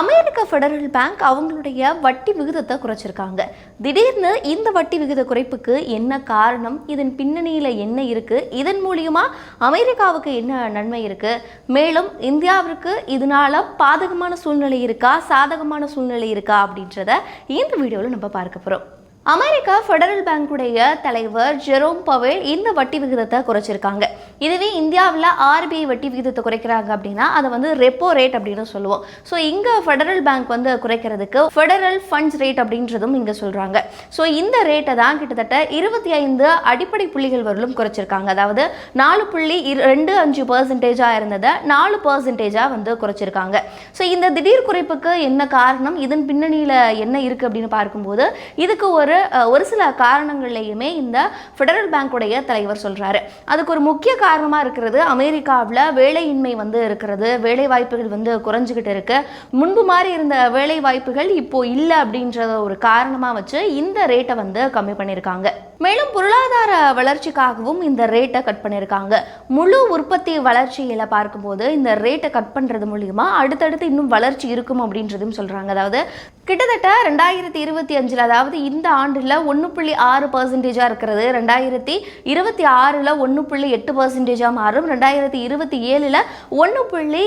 அமெரிக்க federal bank அவங்களுடைய வட்டி விகிதத்தை குறைச்சிருக்காங்க. திடீர்னு இந்த வட்டி விகித குறைப்புக்கு என்ன காரணம்? இதன் பின்னணியில் என்ன இருக்குது இதன் மூலியமாக அமெரிக்காவுக்கு என்ன நன்மை இருக்குது மேலும் இந்தியாவிற்கு இதனால் பாதகமான சூழ்நிலை இருக்கா? சாதகமான சூழ்நிலை இருக்கா? அப்படின்றத இந்த வீடியோவில் நம்ம பார்க்க போகிறோம் அமெரிக்கா ஃபெடரல் பேங்குடைய தலைவர் ஜெரோம் பவேல் இந்த வட்டி விகிதத்தை குறைச்சிருக்காங்க. இதுவே இந்தியாவில் ஆர்பிஐ வட்டி விகிதத்தை குறைக்கிறாங்க அப்படின்னா அதை வந்து ரெப்போ ரேட் அப்படின்னு சொல்லுவோம். ஸோ இங்கே ஃபெடரல் பேங்க் வந்து குறைக்கிறதுக்கு ஃபெடரல் ஃபண்ட்ஸ் ரேட் அப்படின்றதும் இங்கே சொல்கிறாங்க ஸோ இந்த ரேட்டை தான் கிட்டத்தட்ட இருபத்தி ஐந்து அடிப்படை புள்ளிகள் வரலும் குறைச்சிருக்காங்க. அதாவது நாலு புள்ளி இரு- ரெண்டு அஞ்சு பர்சன்டேஜாக இருந்ததை நாலு பர்சன்டேஜாக வந்து குறைச்சிருக்காங்க. ஸோ இந்த திடீர் குறைப்புக்கு என்ன காரணம்? இதன் பின்னணியில் என்ன இருக்குது அப்படின்னு பார்க்கும்போது இதுக்கு ஒரு அஹ், ஒரு சில காரணங்கள்லையுமே இந்த ஃபெடரல் பேங்க்குடைய தலைவர் சொல்கிறாரு அதுக்கு ஒரு முக்கிய காரணமாக இருக்கிறது அமெரிக்காவில் வேலையின்மை வந்து இருக்கிறது வேலை வாய்ப்புகள் வந்து குறைஞ்சிக்கிட்டு இருக்கு. முன்பு மாதிரி இருந்த வேலை வாய்ப்புகள் இப்போ இல்லை அப்படின்றத ஒரு காரணமாக வச்சு இந்த ரேட்டை வந்து கம்மி பண்ணியிருக்காங்க. மேலும் பொருளாதார வளர்ச்சிக்காகவும் இந்த ரேட்டை கட் பண்ணியிருக்காங்க. முழு உற்பத்தி வளர்ச்சியில பார்க்கும்போது இந்த ரேட்டை கட் பண்றது மூலியமா அடுத்தடுத்து இன்னும் வளர்ச்சி இருக்கும் அப்படின்றதும் சொல்றாங்க. அதாவது கிட்டத்தட்ட ரெண்டாயிரத்தி இருபத்தி அஞ்சில் அதாவது இந்த ஆண்டில் ஒன்று புள்ளி ஆறு பர்சன்டேஜாக இருக்கிறது. ரெண்டாயிரத்தி இருபத்தி ஆறில் ஒன்று புள்ளி எட்டு பர்சன்டேஜாக மாறும். ரெண்டாயிரத்தி இருபத்தி ஏழில் ஒன்று புள்ளி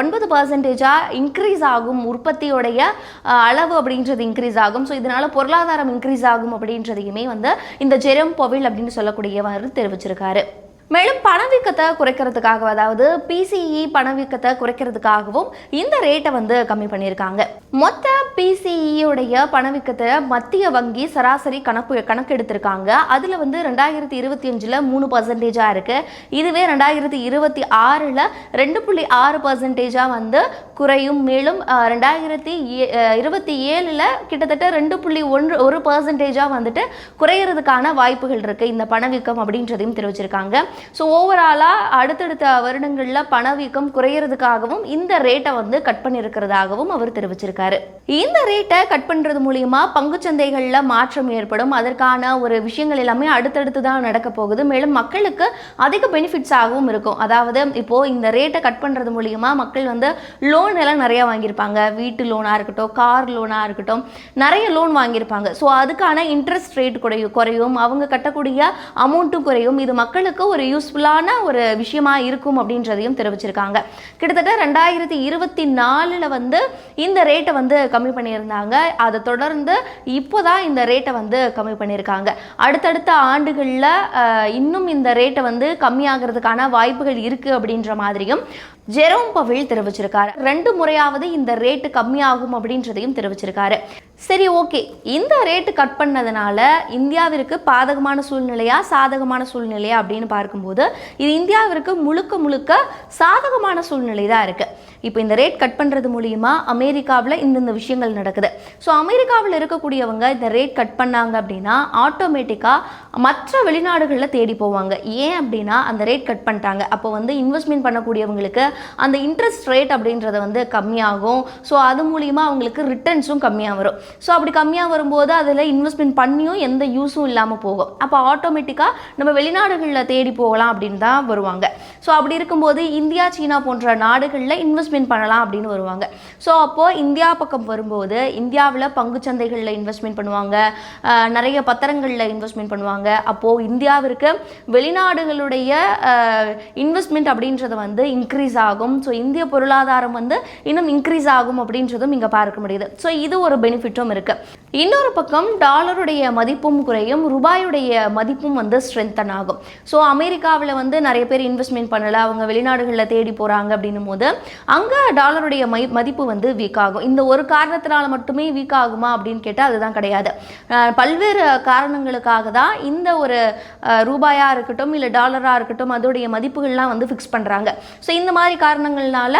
ஒன்பது பர்சன்டேஜாக இன்க்ரீஸ் ஆகும். உற்பத்தியோடைய அளவு அப்படின்றது இன்க்ரீஸ் ஆகும். ஸோ இதனால் பொருளாதாரம் இன்க்ரீஸ் ஆகும் அப்படின்றதையுமே வந்து இந்த ஜெரம் பொவில் அப்படின்னு சொல்லக்கூடியவர் தெரிவிச்சிருக்காரு. மேலும் பணவீக்கத்தை குறைக்கிறதுக்காக அதாவது பிசிஇ பணவீக்கத்தை குறைக்கிறதுக்காகவும் இந்த ரேட்டை வந்து கம்மி பண்ணியிருக்காங்க. மொத்த பிசிஇயுடைய பணவீக்கத்தை மத்திய வங்கி சராசரி கணக்கு கணக்கெடுத்திருக்காங்க அதில் வந்து ரெண்டாயிரத்தி இருபத்தி அஞ்சில் மூணு பர்சன்டேஜாக இருக்குது இதுவே ரெண்டாயிரத்தி இருபத்தி ஆறில் ரெண்டு புள்ளி ஆறு பர்சன்டேஜாக வந்து குறையும். மேலும் ரெண்டாயிரத்தி ஏ- இருபத்தி ஏழில் கிட்டத்தட்ட ரெண்டு புள்ளி ஒன்று ஒரு பர்சன்டேஜாக வந்துட்டு குறையிறதுக்கான வாய்ப்புகள் இருக்குது இந்த பணவீக்கம் அப்படின்றதையும் தெரிவிச்சிருக்காங்க. ஸோ ஓவராலாக அடுத்தடுத்த வருடங்களில் பணவீக்கம் குறையிறதுக்காகவும் இந்த ரேட்டை வந்து கட் பண்ணியிருக்கிறதாகவும் அவர் தெரிவிச்சிருக்காரு. இந்த ரேட்டை கட் பண்ணுறது மூலியமா பங்குச்சந்தைகளில் மாற்றம் ஏற்படும். அதற்கான ஒரு விஷயங்கள் எல்லாமே அடுத்தடுத்து தான் நடக்க போகுது. மேலும் மக்களுக்கு அதிக பெனிஃபிட்ஸ் ஆகவும் இருக்கும். அதாவது இப்போ இந்த ரேட்டை கட் பண்ணுறது மூலியமா மக்கள் வந்து லோன் எல்லாம் நிறைய வாங்கியிருப்பாங்க. வீட்டு லோனாக இருக்கட்டும் கார் லோனாக இருக்கட்டும் நிறைய லோன் வாங்கியிருப்பாங்க. ஸோ அதுக்கான இன்ட்ரெஸ்ட் ரேட் குறையும் குறையும். அவங்க கட்டக்கூடிய அமௌண்ட்டும் குறையும். இது மக்களுக்கு ஒரு யூஸ்ஃபுல்லான ஒரு விஷயமா இருக்கும் அப்படின்றதையும் தெரிவிச்சிருக்காங்க. கிட்டத்தட்ட ரெண்டாயிரத்தி இருபத்தி நாலில் வந்து இந்த ரேட்டை வந்து கம்மி பண்ணியிருந்தாங்க. அதை தொடர்ந்து இப்போ தான் இந்த ரேட்டை வந்து கம்மி பண்ணியிருக்காங்க. அடுத்தடுத்த ஆண்டுகளில் இன்னும் இந்த ரேட்டை வந்து கம்மியாகிறதுக்கான வாய்ப்புகள் இருக்குது அப்படின்ற மாதிரியும் ஜெரோம் பவில் தெரிவிச்சிருக்காரு. ரெண்டு முறையாவது இந்த ரேட்டு கம்மியாகும் அப்படின்றதையும் தெரிவிச்சிருக்காரு. சரி ஓகே இந்த ரேட்டு கட் பண்ணதுனால இந்தியாவிற்கு பாதகமான சூழ்நிலையா சாதகமான சூழ்நிலையா அப்படின்னு பார்க்கும்போது இது இந்தியாவிற்கு முழுக்க முழுக்க சாதகமான சூழ்நிலை தான் இருக்கு. இப்போ இந்த ரேட் கட் பண்ணுறது மூலியமாக அமெரிக்காவில் இந்தந்த விஷயங்கள் நடக்குது. ஸோ அமெரிக்காவில் இருக்கக்கூடியவங்க இந்த ரேட் கட் பண்ணாங்க அப்படின்னா ஆட்டோமேட்டிக்காக மற்ற வெளிநாடுகளில் தேடி போவாங்க. ஏன் அப்படின்னா அந்த ரேட் கட் பண்ணிட்டாங்க. அப்போ வந்து இன்வெஸ்ட்மெண்ட் பண்ணக்கூடியவங்களுக்கு அந்த இன்ட்ரெஸ்ட் ரேட் அப்படின்றது வந்து கம்மியாகும். ஸோ அது மூலிமா அவங்களுக்கு ரிட்டர்ன்ஸும் கம்மியாக வரும். ஸோ அப்படி கம்மியாக வரும்போது அதில் இன்வெஸ்ட்மெண்ட் பண்ணியும் எந்த யூஸும் இல்லாமல் போகும். அப்போ ஆட்டோமேட்டிக்காக நம்ம வெளிநாடுகளில் தேடி போகலாம் அப்படின்னு தான் வருவாங்க. ஸோ அப்படி இருக்கும்போது இந்தியா சீனா போன்ற நாடுகளில் இன்வெஸ்ட்மெண்ட் பண்ணலாம் அப்படின்னு வருவாங்க. ஸோ அப்போது இந்தியா பக்கம் வரும்போது இந்தியாவில் பங்குச்சந்தைகளில் இன்வெஸ்ட்மெண்ட் பண்ணுவாங்க. நிறைய பத்திரங்களில் இன்வெஸ்ட்மெண்ட் பண்ணுவாங்க. அப்போது இந்தியாவிற்கு வெளிநாடுகளுடைய இன்வெஸ்ட்மெண்ட் அப்படின்றது வந்து இன்க்ரீஸ் ஆகும் ஸோ இந்திய பொருளாதாரம் வந்து இன்னும் இன்க்ரீஸ் ஆகும் அப்படின்றதும் இங்கே பார்க்க முடியுது. ஸோ இது ஒரு பெனிஃபிட்டும் இருக்கு. இன்னொரு பக்கம் டாலருடைய மதிப்பும் குறையும் ரூபாயுடைய மதிப்பும் வந்து ஸ்ட்ரென்தன் ஆகும். ஸோ அமெரிக்காவில் வந்து நிறைய பேர் இன்வெஸ்ட்மெண்ட் பண்ணல அவங்க வெளிநாடுகளில் தேடி போகிறாங்க அப்படின்னும் போது அங்கே டாலருடைய மை மதிப்பு வந்து வீக் ஆகும். இந்த ஒரு காரணத்தினால மட்டுமே வீக் ஆகுமா அப்படின்னு கேட்டால் அதுதான் கிடையாது. பல்வேறு காரணங்களுக்காக தான் இந்த ஒரு ரூபாயாக இருக்கட்டும் இல்லை டாலராக இருக்கட்டும் அதோடைய மதிப்புகள்லாம் வந்து ஃபிக்ஸ் பண்ணுறாங்க ஸோ இந்த மாதிரி காரணங்கள்னால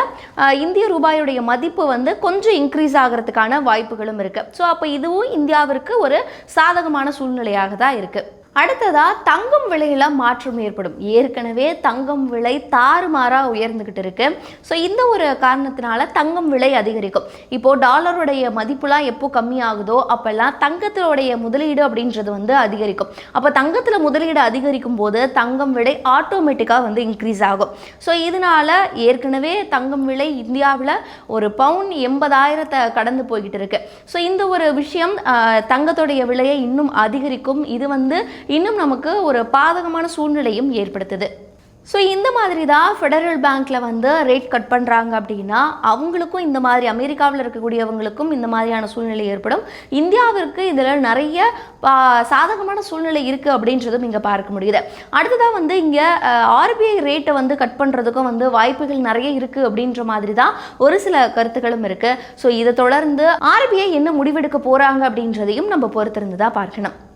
இந்திய ரூபாயுடைய மதிப்பு வந்து கொஞ்சம் இன்க்ரீஸ் ஆகிறதுக்கான வாய்ப்புகளும் இருக்குது ஸோ அப்போ இதுவும் இந்தியாவிற்கு ஒரு சாதகமான சூழ்நிலையாக தான் இருக்குது அடுத்ததா தங்கம் விலையில் மாற்றம் ஏற்படும். ஏற்கனவே தங்கம் விலை தாறுமாறாக உயர்ந்துக்கிட்டு இருக்கு. ஸோ இந்த ஒரு காரணத்தினால தங்கம் விலை அதிகரிக்கும். இப்போ டாலருடைய மதிப்புலாம் எப்போ கம்மியாகுதோ அப்பெல்லாம் தங்கத்தினுடைய முதலீடு அப்படின்றது வந்து அதிகரிக்கும். அப்போ தங்கத்தில் முதலீடு அதிகரிக்கும் போது தங்கம் விலை ஆட்டோமேட்டிக்காக வந்து இன்க்ரீஸ் ஆகும். ஸோ இதனால ஏற்கனவே தங்கம் விலை இந்தியாவில் ஒரு பவுன் எண்பதாயிரத்தை கடந்து போய்கிட்டு இருக்கு. ஸோ இந்த ஒரு விஷயம் தங்கத்துடைய விலையை இன்னும் அதிகரிக்கும். இது வந்து இன்னும் நமக்கு ஒரு பாதகமான சூழ்நிலையும் ஏற்படுத்துது. ஸோ இந்த மாதிரி தான் ஃபெடரல் பேங்க்கில் வந்து ரேட் கட் பண்ணுறாங்க அப்படின்னா அவங்களுக்கும் இந்த மாதிரி அமெரிக்காவில் இருக்கக்கூடியவங்களுக்கும் இந்த மாதிரியான சூழ்நிலை ஏற்படும். இந்தியாவிற்கு இதில் நிறைய பா- சாதகமான சூழ்நிலை இருக்குது அப்படின்றதும் இங்கே பார்க்க முடியுது. அடுத்ததாக வந்து இங்கே ஆர்பிஐ ரேட்டை வந்து கட் பண்ணுறதுக்கும் வந்து வாய்ப்புகள் நிறைய இருக்குது அப்படின்ற மாதிரி தான் ஒரு சில கருத்துக்களும் இருக்குது ஸோ இதை தொடர்ந்து ஆர்பிஐ என்ன முடிவெடுக்க போகிறாங்க அப்படின்றதையும் நம்ம பொறுத்திருந்து தான் பார்க்கணும்.